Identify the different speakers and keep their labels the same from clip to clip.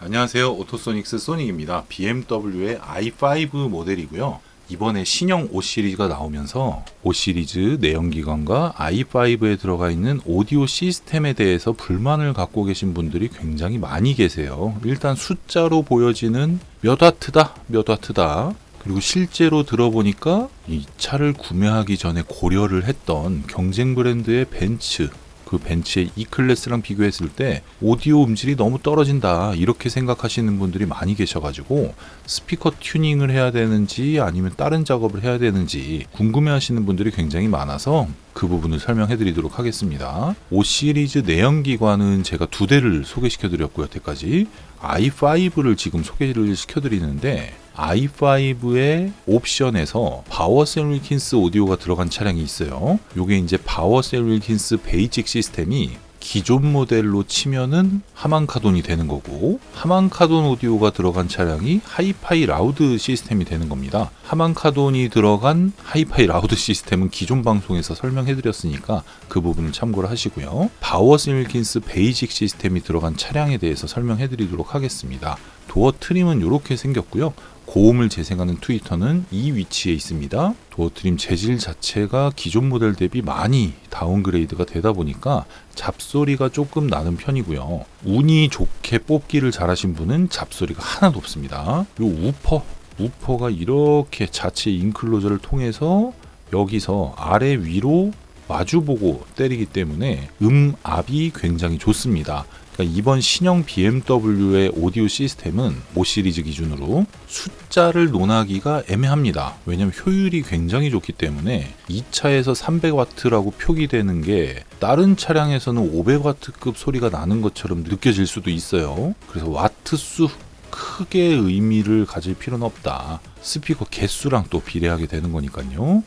Speaker 1: 안녕하세요. 오토소닉스 소닉입니다. BMW의 i5 모델이고요. 이번에 신형 5 시리즈가 나오면서 5 시리즈 내연기관과 i5에 들어가 있는 오디오 시스템에 대해서 불만을 갖고 계신 분들이 굉장히 많이 계세요. 일단 숫자로 보여지는 몇 와트다, 몇 와트다. 그리고 실제로 들어보니까 이 차를 구매하기 전에 고려를 했던 경쟁 브랜드의 벤츠, 그 벤츠의 E 클래스랑 비교했을 때 오디오 음질이 너무 떨어진다 이렇게 생각하시는 분들이 많이 계셔가지고 스피커 튜닝을 해야 되는지 아니면 다른 작업을 해야 되는지 궁금해하시는 분들이 굉장히 많아서 그 부분을 설명해 드리도록 하겠습니다. 5 시리즈 내연기관은 제가 두 대를 소개시켜 드렸고요. 여태까지 i5를 지금 소개를 시켜 드리는데 i5의 옵션에서 바워셀 윌킨스 오디오가 들어간 차량이 있어요. 요게 이제 바워셀 윌킨스 베이직 시스템이 기존 모델로 치면은 하만카돈이 되는 거고 하만카돈 오디오가 들어간 차량이 하이파이 라우드 시스템이 되는 겁니다. 하만카돈이 들어간 하이파이 라우드 시스템은 기존 방송에서 설명해 드렸으니까 그 부분을 참고를 하시고요. 바워스 윌킨스 베이직 시스템이 들어간 차량에 대해서 설명해 드리도록 하겠습니다. 도어 트림은 이렇게 생겼고요. 고음을 재생하는 트위터는 이 위치에 있습니다. 도어 트림 재질 자체가 기존 모델 대비 많이 다운그레이드가 되다 보니까 잡소리가 조금 나는 편이고요. 운이 좋게 뽑기를 잘하신 분은 잡소리가 하나도 없습니다. 요 우퍼, 우퍼가 이렇게 자체 인클로저를 통해서 여기서 아래 위로 마주보고 때리기 때문에 음압이 굉장히 좋습니다. 그러니까 이번 신형 BMW의 오디오 시스템은 5 시리즈 기준으로 숫자를 논하기가 애매합니다. 왜냐하면 효율이 굉장히 좋기 때문에 이 차에서 300와트라고 표기되는 게 다른 차량에서는 500와트급 소리가 나는 것처럼 느껴질 수도 있어요. 그래서 와트 수 크게 의미를 가질 필요는 없다. 스피커 개수랑 또 비례하게 되는 거니까요.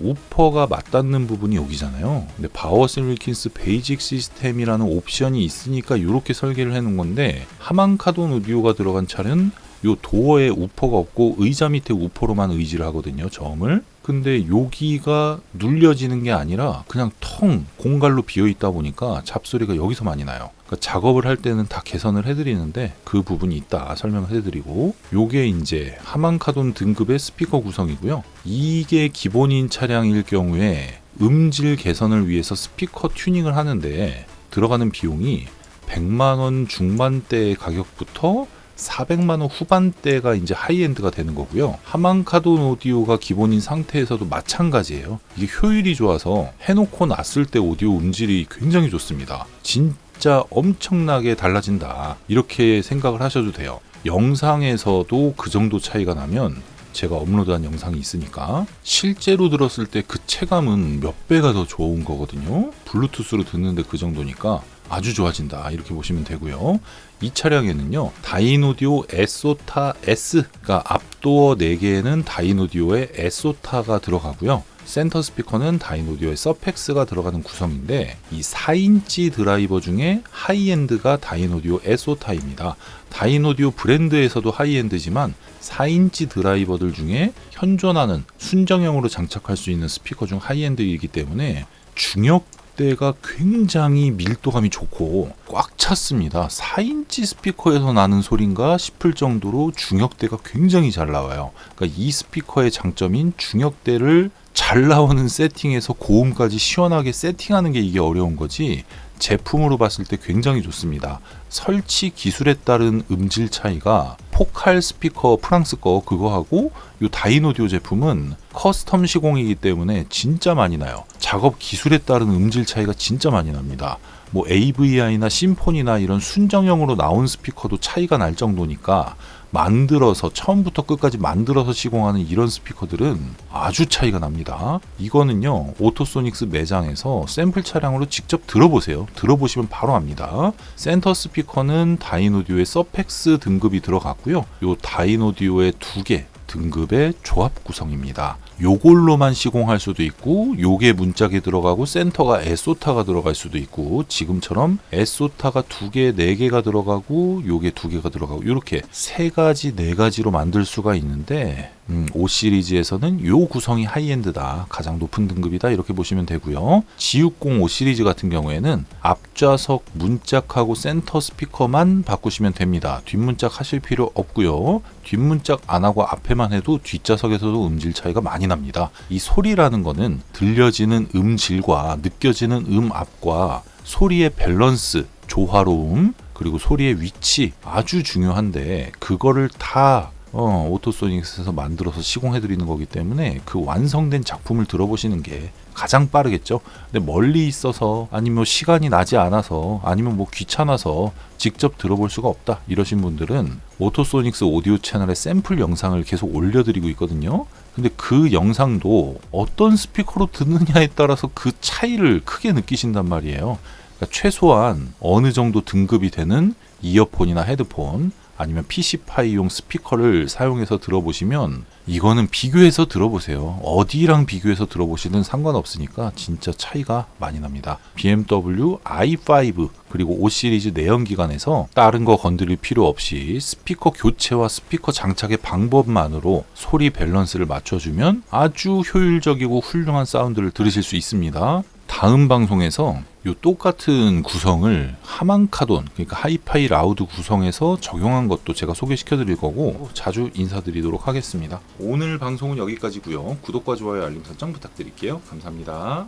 Speaker 1: 우퍼가 맞닿는 부분이 여기잖아요. 근데 바워셀 윌킨스 베이직 시스템이라는 옵션이 있으니까 이렇게 설계를 해놓은 건데 하만카돈 오디오가 들어간 차는 요 도어에 우퍼가 없고 의자 밑에 우퍼로만 의지를 하거든요. 저음을. 근데 여기가 눌려지는 게 아니라 그냥 텅 공갈로 비어 있다 보니까 잡소리가 여기서 많이 나요. 그러니까 작업을 할 때는 다 개선을 해드리는데 그 부분이 있다 설명을 해드리고 요게 이제 하만카돈 등급의 스피커 구성이고요. 이게 기본인 차량일 경우에 음질 개선을 위해서 스피커 튜닝을 하는데 들어가는 비용이 100만 원 중반대 가격부터 400만 원 후반대가 이제 하이엔드가 되는 거고요. 하만카돈 오디오가 기본인 상태에서도 마찬가지예요. 이게 효율이 좋아서 해놓고 놨을 때 오디오 음질이 굉장히 좋습니다. 진짜 엄청나게 달라진다. 이렇게 생각을 하셔도 돼요. 영상에서도 그 정도 차이가 나면 제가 업로드한 영상이 있으니까 실제로 들었을 때 그 체감은 몇 배가 더 좋은 거거든요. 블루투스로 듣는데 그 정도니까 아주 좋아진다 이렇게 보시면 되고요. 이 차량에는요 다이노디오 에소타 S가 앞도어 4개에는 다이노디오의 에소타가 들어가고요. 센터 스피커는 다이노디오의 서펙스가 들어가는 구성인데 이 4인치 드라이버 중에 하이엔드가 다이노디오 에소타입니다. 다이노디오 브랜드에서도 하이엔드지만 4인치 드라이버들 중에 현존하는 순정형으로 장착할 수 있는 스피커 중 하이엔드이기 때문에 중역 대가 굉장히 밀도감이 좋고 꽉 찼습니다. 4인치 스피커에서 나는 소린가 싶을 정도로 중역대가 굉장히 잘 나와요. 그러니까 이 스피커의 장점인 중역대를 잘 나오는 세팅에서 고음까지 시원하게 세팅하는 게 이게 어려운 거지 제품으로 봤을 때 굉장히 좋습니다. 설치 기술에 따른 음질 차이가 포칼 스피커 프랑스 거 그거 하고 요 다이노디오 제품은 커스텀 시공이기 때문에 진짜 많이 나요. 작업 기술에 따른 음질 차이가 진짜 많이 납니다. 뭐 AVI나 심포니나 이런 순정형으로 나온 스피커도 차이가 날 정도니까 만들어서 처음부터 끝까지 만들어서 시공하는 이런 스피커들은 아주 차이가 납니다. 이거는요 오토소닉스 매장에서 샘플 차량으로 직접 들어보세요. 들어보시면 바로 압니다. 센터 스피커는 다이노디오의 서펙스 등급이 들어갔고요. 요 다이노디오의 두 개 등급의 조합 구성입니다. 요걸로만 시공할 수도 있고 요게 문짝이 들어가고 센터가 에소타가 들어갈 수도 있고 지금처럼 에소타가 두 개, 네 개가 들어가고 요게 두 개가 들어가고 이렇게 세 가지, 네 가지로 만들 수가 있는데 음, 5 시리즈에서는 요 구성이 하이엔드다. 가장 높은 등급이다. 이렇게 보시면 되고요. G60 5 시리즈 같은 경우에는 앞좌석 문짝하고 센터 스피커만 바꾸시면 됩니다. 뒷문짝 하실 필요 없고요. 뒷문짝 안 하고 앞에만 해도 뒷좌석에서도 음질 차이가 많이 납니다. 이 소리라는 거는 들려지는 음질과 느껴지는 음압과 소리의 밸런스, 조화로움, 그리고 소리의 위치 아주 중요한데 그거를 다 어, 오토소닉스에서 만들어서 시공해 드리는 거기 때문에 그 완성된 작품을 들어보시는 게 가장 빠르겠죠. 근데 멀리 있어서 아니면 뭐 시간이 나지 않아서 아니면 뭐 귀찮아서 직접 들어볼 수가 없다 이러신 분들은 오토소닉스 오디오 채널에 샘플 영상을 계속 올려드리고 있거든요. 근데 그 영상도 어떤 스피커로 듣느냐에 따라서 그 차이를 크게 느끼신단 말이에요. 그러니까 최소한 어느 정도 등급이 되는 이어폰이나 헤드폰 아니면 PC5용 스피커를 사용해서 들어보시면 이거는 비교해서 들어보세요. 어디랑 비교해서 들어보시든 상관없으니까 진짜 차이가 많이 납니다. BMW i5 그리고 5 시리즈 내연기관에서 다른 거 건드릴 필요 없이 스피커 교체와 스피커 장착의 방법만으로 소리 밸런스를 맞춰주면 아주 효율적이고 훌륭한 사운드를 들으실 수 있습니다. 다음 방송에서 이 똑같은 구성을 하만카돈 그러니까 하이파이 라우드 구성에서 적용한 것도 제가 소개시켜 드릴 거고 자주 인사드리도록 하겠습니다. 오늘 방송은 여기까지고요. 구독과 좋아요 알림 설정 부탁드릴게요. 감사합니다.